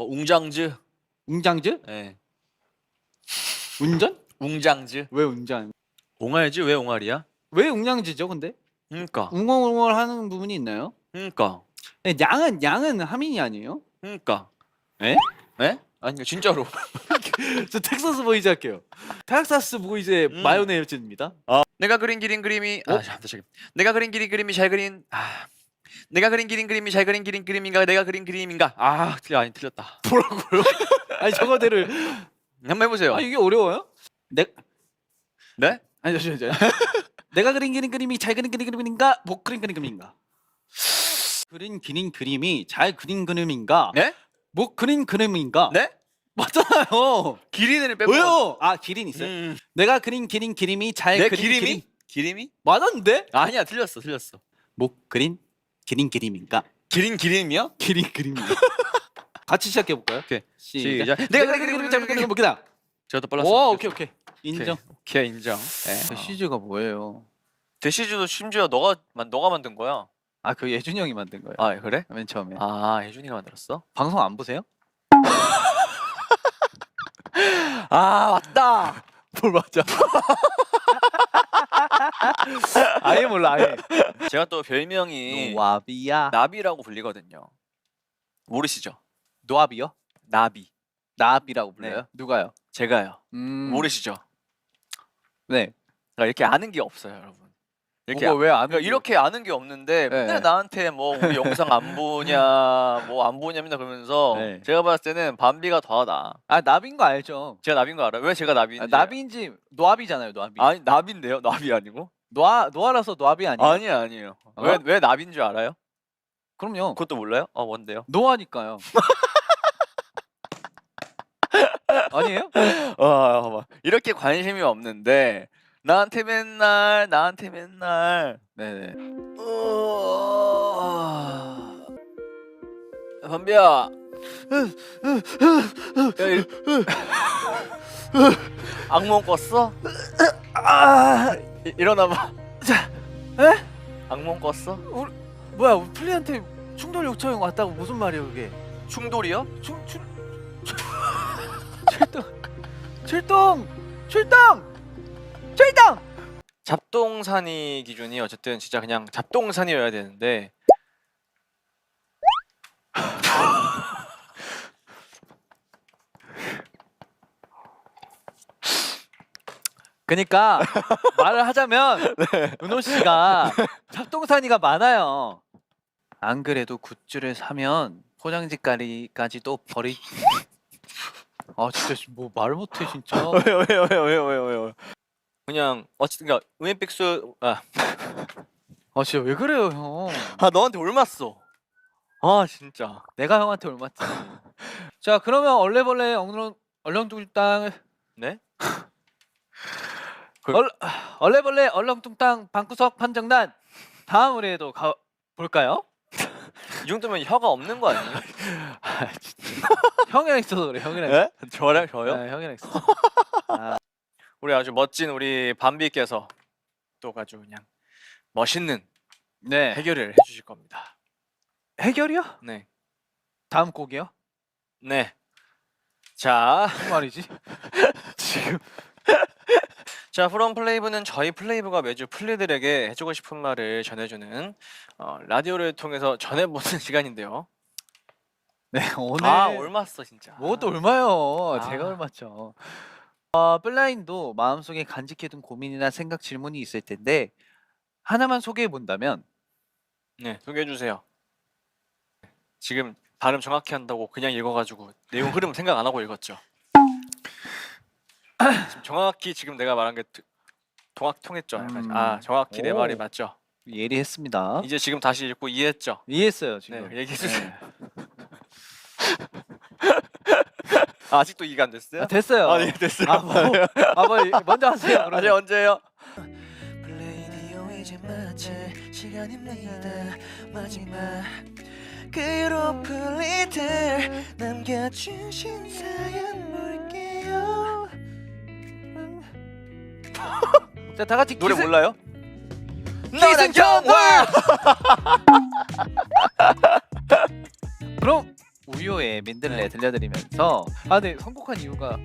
뭐 웅장즈. 웅장즈? 예. 운전? 웅장즈. 왜 운전? 옹알지 왜 옹알이야? 왜 웅장지죠, 근데? 그러니까. 웅얼웅얼 하는 부분이 있나요? 그러니까. 네, 양은 양은 하민이 아니에요? 그러니까. 에? 에? 아니 진짜로. 저 텍사스 보이즈 할게요. 텍사스 보이즈의 음. 마요네즈입니다. 내가 그린 기린 그림이 어? 아 잠깐 잠깐. 내가 그린 기린 그림이 잘 그린 아 내가 그린 기린 그림이 잘 그린 기린 그림인가 내가 그린 그림인가 아 틀려 아니 틀렸다 뭐라고요? 아니 저거들을 한번 해보세요 아 이게 어려워요? 내 네 아니 잠시만요. 내가 그린 그림 그림이 잘 그린 그림 그림인가? 못 그린 그림 그림인가? 그린 그린 그림이 잘 그린 그림인가? 네? 못 그린 그림인가? 네 맞잖아요. 기린을 빼고 왜요? 아 기린 있어요? 음. 내가 그린 기린 그림이 잘 내 그린 기림이 그림 기림이 맞았는데? 아니야 틀렸어 틀렸어 못 그린 기린 그림인가? 기린 기림이요 기린 그림인가? 같이 시작해 볼까요? 오케이 시작. 시작. 내가 그린 그림이 잘 그린 그림인가? 제가 더 빨랐어 오 오케이 오케이 인정. 오케이 인정 네. 시즈가 뭐예요? 대시즈도 심지어 너가 만 너가 만든 거야 아 그 예준이 형이 만든 거예요. 아 그래 맨 처음에. 아 예준이가 만들었어 방송 안 보세요? 아 맞다 뭘 맞아? 아예 몰라 아예. 제가 또 별명이 노아비야. 나비라고 불리거든요 모르시죠 노아비요? 나비 나비라고? 네. 누가요? 제가요 음. 모르시죠 네. 그러니까 이렇게 아는 게 없어요, 여러분. 이렇게 뭐가 왜안 그러니까 이렇게 아는 게 없는데 네. 맨날 나한테 뭐 우리 영상 안 보냐, 뭐 안 보냐 맨날 그러면서 네. 제가 봤을 때는 밤비가 더하다. 아 나비인 거 알죠? 제가 나비인 거 알아요? 왜 제가 나비인지? 아, 나비인지 노아비잖아요 노아비. 아니 나비인데요, 나비 아니고? 노아 노아라서 노아비 아니에요? 아니에요, 아니에요. 어? 왜왜 나비인 줄 알아요? 그럼요. 그것도 몰라요? 어 뭔데요? 노아니까요. 아니에요? 어. 이렇게 관심이 없는데 나한테 맨날 나한테 맨날 네네. 어... 밤비야. 야, 이- 악몽 꿨어? 아 이- 일어나봐. 자, 에? 악몽 꿨어? 뭐야 우리 플리한테 충돌 요청 왔다고 무슨 말이에요 그게? 충돌이요? 충충 출동 출동 출동 출동. 잡동사니 기준이 어쨌든 진짜 그냥 잡동사니여야 되는데 그러니까 말을 하자면 은호 씨가 잡동사니가 많아요. 안 그래도 굿즈를 사면 포장지까지도 버리. 아 진짜 씨, 뭐말 못해 진짜. 왜요 왜요 왜요 왜요 왜요 그냥 어쨌든 그러니까 우엠픽스 아, 아 진짜 왜 그래요 형? 아 너한테 올맞어 아 진짜 내가 형한테 얼마지? 자 그러면 얼레벌레 엉렁 얼렁뚱땅 네? 그- 얼 얼레벌레 얼렁뚱땅 방구석 판정단 다음 의뢰도 가 볼까요? 이 정도면 혀가 없는 거 아니에요? 아 진짜 형이랑 있어서 그래 형이랑. 예? 저랑 저요? 아, 형이랑 있어. 아, 우리 아주 멋진 우리 밤비께서 또 아주 그냥 멋있는 네. 해결을 해주실 겁니다. 해결이요? 네, 다음 곡이요? 네. 자, 무슨 말이지? 지금 자, 프롬 플레이브는 저희 플레이브가 매주 플리들에게 해주고 싶은 말을 전해주는 어, 라디오를 통해서 전해보는 시간인데요. 네 오늘 아, 올맞어 진짜. 뭐또 얼마요? 아. 제가 얼마죠? 어, 플라인도 마음속에 간직해둔 고민이나 생각 질문이 있을 텐데 하나만 소개해 본다면 네, 소개해 주세요. 지금 발음 정확히 한다고 그냥 읽어가지고 내용 흐름 생각 안 하고 읽었죠. 지금 정확히 지금 내가 말한 게 트- 통학 통했죠. 약간. 음. 아, 정확히 내 오. 말이 맞죠. 예리했습니다. 이제 지금 다시 읽고 이해했죠. 이해했어요 네, 지금. 얘기해 주세요. 네. 아, 아직도 이해가 안 됐어요? 아, 됐어요. 아, 네, 됐어요. 아, 뭐, 아, 뭐, 먼저 하세요. 그러면. 언제예요? 플레이디오 이제 마칠 시간입니다 마지막 그로 플리들 남겨주신 사연 볼게요 자, 다 같이 노래 기세- 몰라요? 기승전화! 그럼 우효의 민들레 들려드리면서 아, 네 선곡한 이유가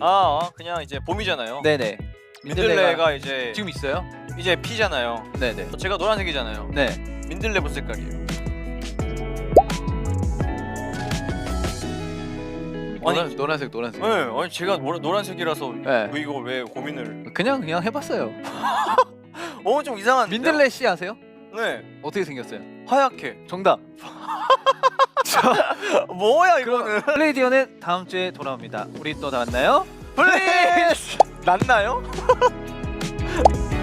아 어, 그냥 이제 봄이잖아요. 네네 민들레가 이제 지금 있어요? 이제 피잖아요. 네네 제가 노란색이잖아요. 네 민들레 무슨 색깔이에요? 노란, 노란색 노란색 네, 아니 제가 노, 노란색이라서 네. 뭐 이거 왜 고민을? 그냥 그냥 해봤어요 어 좀 이상한데. 민들레 씨 아세요? 네, 어떻게 생겼어요? 하얗게. 정답 뭐야 이거는? 플레이디어는 다음 주에 돌아옵니다. 우리 또 만나요? 플레이 났나요?